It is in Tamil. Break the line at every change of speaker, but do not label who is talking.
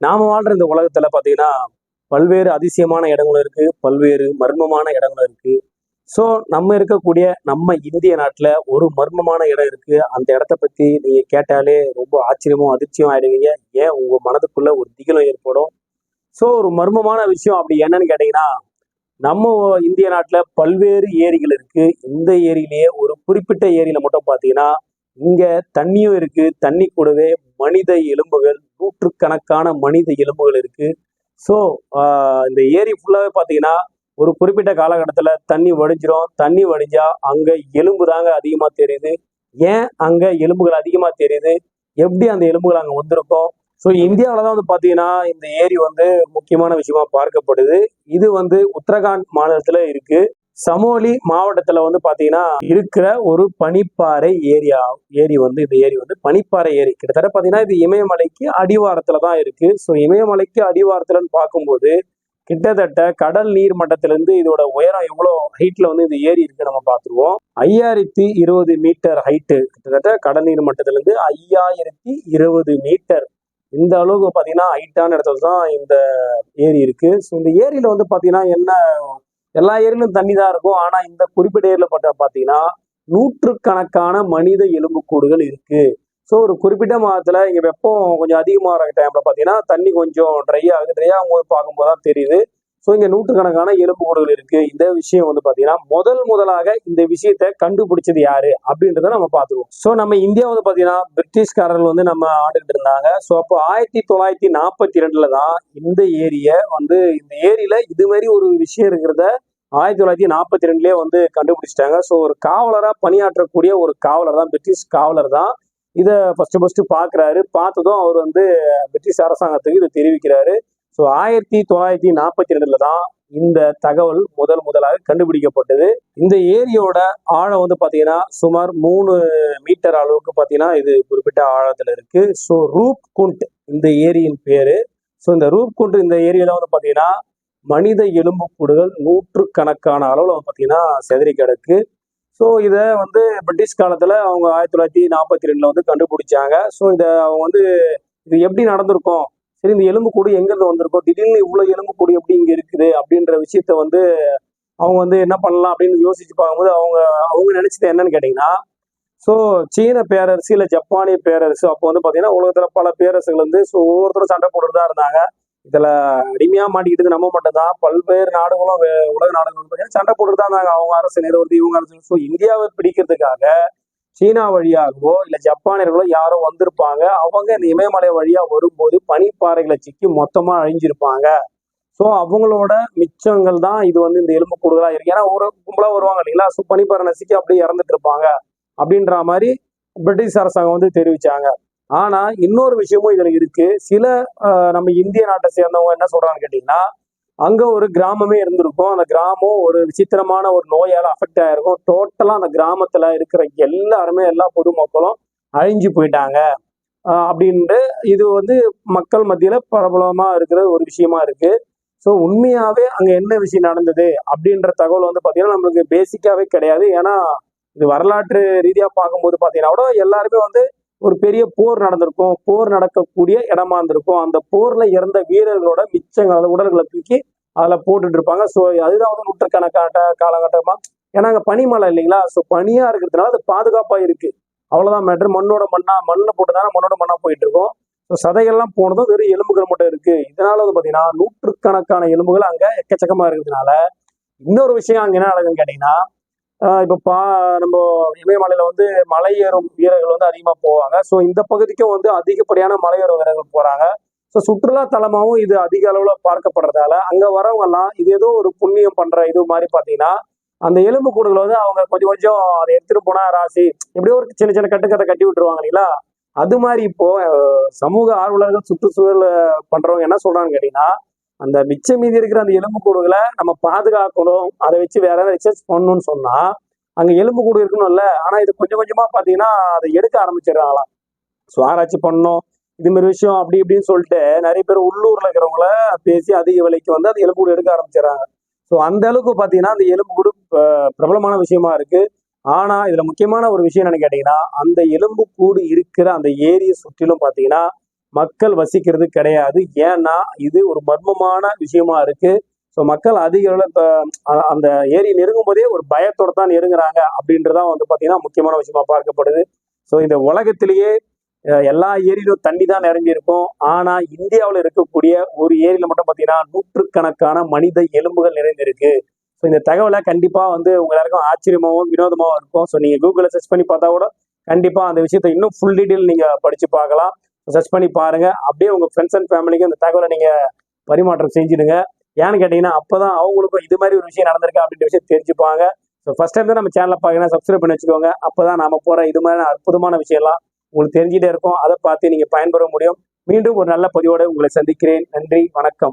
நாம வாழ்ற இந்த உலகத்துல பாத்தீங்கன்னா பல்வேறு அதிசயமான இடங்களும் இருக்கு பல்வேறு மர்மமான இடங்களும் இருக்கு. ஸோ நம்ம இருக்கக்கூடிய நம்ம இந்திய நாட்டில் ஒரு மர்மமான இடம் இருக்கு. அந்த இடத்த பத்தி நீங்க கேட்டாலே ரொம்ப ஆச்சரியமும் அதிர்ச்சியும் ஆயிடுவீங்க. ஏன் உங்க மனதுக்குள்ள ஒரு திகிலும் ஏற்படும்? ஸோ ஒரு மர்மமான விஷயம் அப்படி என்னன்னு கேட்டீங்கன்னா நம்ம இந்திய நாட்டில் பல்வேறு ஏரிகள் இருக்கு. இந்த ஏரியிலேயே ஒரு குறிப்பிட்ட ஏரியில மட்டும் பார்த்தீங்கன்னா இங்க தண்ணியும் இருக்கு தண்ணி கூடவே மனித எலும்புகள் நூற்றுக்கணக்கான மனித எலும்புகள் இருக்கு. ஸோ இந்த ஏரி ஃபுல்லாகவே பார்த்தீங்கன்னா ஒரு குறிப்பிட்ட காலகட்டத்தில் தண்ணி வடிஞ்சிரும். தண்ணி வடிஞ்சா அங்கே எலும்பு தாங்க அதிகமாக தெரியுது. ஏன் அங்கே எலும்புகள் அதிகமாக தெரியுது? எப்படி அந்த எலும்புகள் அங்கே வந்திருக்கும்? ஸோ இந்தியாவில் தான் வந்து பார்த்தீங்கன்னா இந்த ஏரி வந்து முக்கியமான விஷயமா பார்க்கப்படுது. இது வந்து உத்தரகாண்ட் மாநிலத்தில் இருக்கு. சமோலி மாவட்டத்துல வந்து பாத்தீங்கன்னா இருக்கிற ஒரு பனிப்பாறை ஏரியா ஏரி வந்து இந்த ஏரி வந்து பனிப்பாறை ஏரி. கிட்டத்தட்ட பாத்தீங்கன்னா இது இமயமலைக்கு அடிவாரத்துல தான் இருக்கு. ஸோ இமயமலைக்கு அடிவாரத்துலன்னு பார்க்கும்போது கிட்டத்தட்ட கடல் நீர் மட்டத்திலிருந்து இதோட உயரம் எவ்வளோ ஹைட்ல வந்து இந்த ஏரி இருக்கு நம்ம பார்த்துருவோம். ஐயாயிரத்தி இருபது மீட்டர் ஹைட்டு கிட்டத்தட்ட கடல் நீர் மட்டத்திலிருந்து ஐயாயிரத்தி இருபது மீட்டர். இந்த அளவுக்கு பார்த்தீங்கன்னா ஹைட்டான இடத்துல தான் இந்த ஏரி இருக்கு. ஸோ இந்த ஏரியில வந்து பார்த்தீங்கன்னா என்ன எல்லா ஏரியிலும் தண்ணி தான் இருக்கும். ஆனா இந்த குறிப்பிட்ட ஏரியில பட்ட பார்த்தீங்கன்னா நூற்றுக்கணக்கான மனித எலும்புக்கூடுகள் இருக்கு. ஸோ ஒரு குறிப்பிட்ட மாதத்துல இங்க வெப்பம் கொஞ்சம் அதிகமாக டைம்ல பார்த்தீங்கன்னா தண்ணி கொஞ்சம் ட்ரை ஆகுது. ட்ரை ஆகும்போது பார்க்கும்போது தான் தெரியுது. ஸோ இங்கே நூற்றுக்கணக்கான எலும்புக்கூடுகள் இருக்கு. இந்த விஷயம் வந்து பார்த்தீங்கன்னா முதல் முதலாக இந்த விஷயத்தை கண்டுபிடிச்சது யாரு? அப்படின்றத நம்ம பார்த்துருவோம் ஸோ நம்ம இந்தியா வந்து பார்த்தீங்கன்னா பிரிட்டிஷ்காரர்கள் வந்து நம்ம ஆண்டுகிட்டு இருந்தாங்க. ஸோ அப்போ ஆயிரத்தி தொள்ளாயிரத்தி நாற்பத்தி ரெண்டுல தான் இந்த ஏரியை வந்து இந்த ஏரியில இது மாதிரி ஒரு விஷயம் இருக்கிறத ஆயிரத்தி தொள்ளாயிரத்தி நாற்பத்தி ரெண்டுலேயே வந்து கண்டுபிடிச்சிட்டாங்க. ஸோ ஒரு காவலராக பணியாற்றக்கூடிய ஒரு காவலர் தான் பிரிட்டிஷ் காவலர் தான். இதை ஃபர்ஸ்ட் ஃபர்ஸ்ட் பார்க்குறாரு. பார்த்ததும் அவர் வந்து பிரிட்டிஷ் அரசாங்கத்துக்கு இதை தெரிவிக்கிறாரு. ஸோ ஆயிரத்தி தொள்ளாயிரத்தி நாற்பத்தி ரெண்டுல தான் இந்த தகவல் முதல் முதலாக கண்டுபிடிக்கப்பட்டது. இந்த ஏரியோட ஆழம் வந்து பார்த்தீங்கன்னா சுமார் மூணு மீட்டர் அளவுக்கு பார்த்தீங்கன்னா இது குறிப்பிட்ட ஆழத்தில் இருக்கு. ஸோ ரூப் குண்ட் இந்த ஏரியின் பேரு. ஸோ இந்த ரூப் குண்ட் இந்த ஏரியில வந்து பார்த்தீங்கன்னா மனித எலும்புக்கூடுகள் நூற்றுக்கணக்கான அளவில் வந்து பார்த்தீங்கன்னா செதறி கிடக்கு. ஸோ இதை வந்து பிரிட்டிஷ் காலத்தில் அவங்க ஆயிரத்தி தொள்ளாயிரத்தி நாற்பத்தி ரெண்டில் வந்து கண்டுபிடிச்சாங்க. ஸோ இதை அவங்க வந்து இது எப்படி நடந்திருக்கும்? சரி இந்த எலும்புக்கூடு எங்கிருந்து வந்திருக்கோ? திடீர்னு இவ்வளவு எலும்புக்கூடு எப்படி இங்க இருக்குது? அப்படின்ற விஷயத்த வந்து அவங்க வந்து என்ன பண்ணலாம் அப்படின்னு யோசிச்சு பார்க்கும்போது அவங்க அவங்க நினைச்சது என்னன்னு கேட்டீங்கன்னா ஸோ சீன பேரரசு இல்லை ஜப்பானிய பேரரசு அப்போ வந்து பார்த்தீங்கன்னா உலகத்துல பல பேரரசுகள் வந்து ஸோ ஒவ்வொருத்தரும் சண்டை போட்டுட்டு தான் இருந்தாங்க. இதுல அடிமையா மாட்டிக்கிட்டு நம்ம மட்டும்தான். பல்வேறு நாடுகளும் உலக நாடுகளும் பார்த்தீங்கன்னா சண்டை போட்டுட்டு தான் இருந்தாங்க. அவங்க அரசு நிறுவனத்து இவங்க அரசு. ஸோ இந்தியாவை பிடிக்கிறதுக்காக சீனா வழியாகவோ இல்ல ஜப்பானியர்களோ யாரோ வந்திருப்பாங்க. அவங்க இந்த இமயமலை வழியா வரும்போது பனிப்பாறைகளை சிக்கி மொத்தமா அழிஞ்சிருப்பாங்க. ஸோ அவங்களோட மிச்சங்கள் தான் இது வந்து இந்த எலும்பு எலும்புக்கூடுகளா இருக்கு. ஏன்னா ஒரு கும்பலா வருவாங்க இல்லைங்களா? ஸோ பனிப்பாறை நசிக்கி அப்படியே இறந்துட்டு இருப்பாங்க அப்படின்ற மாதிரி பிரிட்டிஷ் அரசாங்கம் வந்து தெரிவிச்சாங்க. ஆனா இன்னொரு விஷயமும் இதுல இருக்கு. சில நம்ம இந்திய நாட்டை சேர்ந்தவங்க என்ன சொல்றாங்கன்னு கேட்டீங்கன்னா அங்க ஒரு கிராமமே இருந்திருக்கும். அந்த கிராமம் ஒரு விசித்திரமான ஒரு நோயால அஃபெக்ட் ஆயிருக்கும். டோட்டலா அந்த கிராமத்துல இருக்கிற எல்லாருமே எல்லா பொதுமக்களும் அழிஞ்சு போயிட்டாங்க. அப்படின்ட்டு இது வந்து மக்கள் மத்தியில பிரபலமா இருக்கிற ஒரு விஷயமா இருக்கு. ஸோ உண்மையாவே அங்க என்ன விஷயம் நடந்தது அப்படின்ற தகவல் வந்து பாத்தீங்கன்னா நம்மளுக்கு பேசிக்காவே கிடையாது. ஏன்னா இது வரலாற்று ரீதியா பார்க்கும்போது பாத்தீங்கன்னா கூட எல்லாருமே வந்து ஒரு பெரிய போர் நடந்திருக்கும். போர் நடக்கக்கூடிய இடமா இருந்திருக்கும். அந்த போர்ல இறந்த வீரர்களோட மிச்சங்கள் உடல்களை தூக்கி அதில் போட்டுட்டு இருப்பாங்க. ஸோ அதுதான் வந்து நூற்றுக்கணக்காட்ட காலகட்டமா. ஏன்னா அங்கே பனிமலை இல்லைங்களா? ஸோ பனியா இருக்கிறதுனால அது பாதுகாப்பா இருக்கு. அவ்வளோதான் மேட்ரு மண்ணோட மண்ணா மண்ணில் போட்டு தானே மண்ணோட மண்ணா போயிட்டு இருக்கோம். ஸோ சதைகள்லாம் போனதும் வெறும் எலும்புகள் மட்டும் இருக்கு. இதனால வந்து பார்த்தீங்கன்னா நூற்றுக்கணக்கான எலும்புகள் அங்கே எக்கச்சக்கமா இருக்கிறதுனால இன்னொரு விஷயம் அங்கே என்ன நடக்குதுன்னு கேட்டீங்கன்னா இப்போ பா நம்ம இமயமலையில் வந்து மலை ஏறும் வீரர்கள் வந்து அதிகமாக போவாங்க. ஸோ இந்த பகுதிக்கும் வந்து அதிகப்படியான மலை ஏறும் வீரர்கள் போறாங்க. ஸோ சுற்றுலா தலமாகவும் இது அதிக அளவில் பார்க்கப்படுறதால அங்க வரவங்கெல்லாம் இது ஏதோ ஒரு புண்ணியம் பண்ற இது மாதிரி பார்த்தீங்கன்னா அந்த எலும்பு கூடுகளை வந்து அவங்க கொஞ்சம் கொஞ்சம் அதை எடுத்துகிட்டு போனால் ராசி எப்படியோ ஒரு சின்ன சின்ன கட்டுக்கதை கட்டி விட்டுருவாங்க இல்லைங்களா? அது மாதிரி இப்போ சமூக ஆர்வலர்கள் சுற்றுச்சூழல் பண்றவங்க என்ன சொல்றாங்கன்னு கேட்டீங்கன்னா அந்த மிச்சம் மீதி இருக்கிற அந்த எலும்பு கூடுகளை நம்ம பாதுகாக்கணும். அதை வச்சு வேற ஏதாவது ரிசர்ச் பண்ணணும்னு சொன்னா அங்க எலும்பு கூடு இருக்கணும்ல. ஆனா இது கொஞ்சம் கொஞ்சமா பாத்தீங்கன்னா அதை எடுக்க ஆரம்பிச்சிடுறாங்களாம். ஸோ ஆராய்ச்சி பண்ணணும். இது மாதிரி விஷயம் அப்படி இப்படின்னு சொல்லிட்டு நிறைய பேர் உள்ளூர்ல இருக்கிறவங்கள பேசி அதிக விலைக்கு வந்து அந்த எலும்பு கூடு எடுக்க ஆரம்பிச்சிடறாங்க. ஸோ அந்த அளவுக்கு பாத்தீங்கன்னா அந்த எலும்பு கூடு பிரபலமான விஷயமா இருக்கு. ஆனா இதுல முக்கியமான ஒரு விஷயம் என்னன்னு கேட்டீங்கன்னா அந்த எலும்பு கூடு இருக்கிற அந்த ஏரியை சுற்றிலும் பாத்தீங்கன்னா மக்கள் வசிக்கிறது கிடையாது. ஏன்னா இது ஒரு மர்மமான விஷயமா இருக்கு. ஸோ மக்கள் அதிக அந்த ஏரி நெருங்கும் போதே ஒரு பயத்தோட தான் நெருங்குறாங்க அப்படின்றதான் வந்து பார்த்தீங்கன்னா முக்கியமான விஷயமா பார்க்கப்படுது. ஸோ இந்த உலகத்திலேயே எல்லா ஏரியிலும் தண்ணி தான் நிரம்பி இருக்கும். ஆனால் இந்தியாவில் இருக்கக்கூடிய ஒரு ஏரியில் மட்டும் பார்த்தீங்கன்னா நூற்றுக்கணக்கான மனித எலும்புகள் நிறைந்திருக்கு. ஸோ இந்த தகவலை கண்டிப்பாக வந்து உங்க எல்லாருக்கும் ஆச்சரியமாகவும் வினோதமாகவும் இருக்கும். ஸோ நீங்கள் கூகுளில் சர்ச் பண்ணி பார்த்தா கூட கண்டிப்பாக அந்த விஷயத்தை இன்னும் ஃபுல் டீட்டெயில் நீங்கள் படித்து பார்க்கலாம். சர்ச் பண்ணி பாருங்க. அப்படியே உங்க ஃப்ரெண்ட்ஸ் அண்ட் ஃபேமிலிக்கு இந்த தகவலை நீங்க பரிமாற்றம் செஞ்சிடுங்க. ஏன்னு கேட்டீங்கன்னா அப்பதான் அவங்களுக்கும் இது மாதிரி ஒரு விஷயம் நடந்திருக்கு அப்படின்ற விஷயம் தெரிஞ்சுப்பாங்க. ஸோ ஃபர்ஸ்ட் டைம் தான் நம்ம சேனலை பார்க்கணும் சப்ஸ்கிரைப் பண்ணி வச்சுக்கோங்க. அப்பதான் நம்ம போற இது மாதிரி அற்புதமான விஷயம்லாம் உங்களுக்கு தெரிஞ்சுட்டே இருக்கும். அதை பார்த்து நீங்க பயன்பெற முடியும். மீண்டும் ஒரு நல்ல பதிவோடு உங்களை சந்திக்கிறேன். நன்றி வணக்கம்.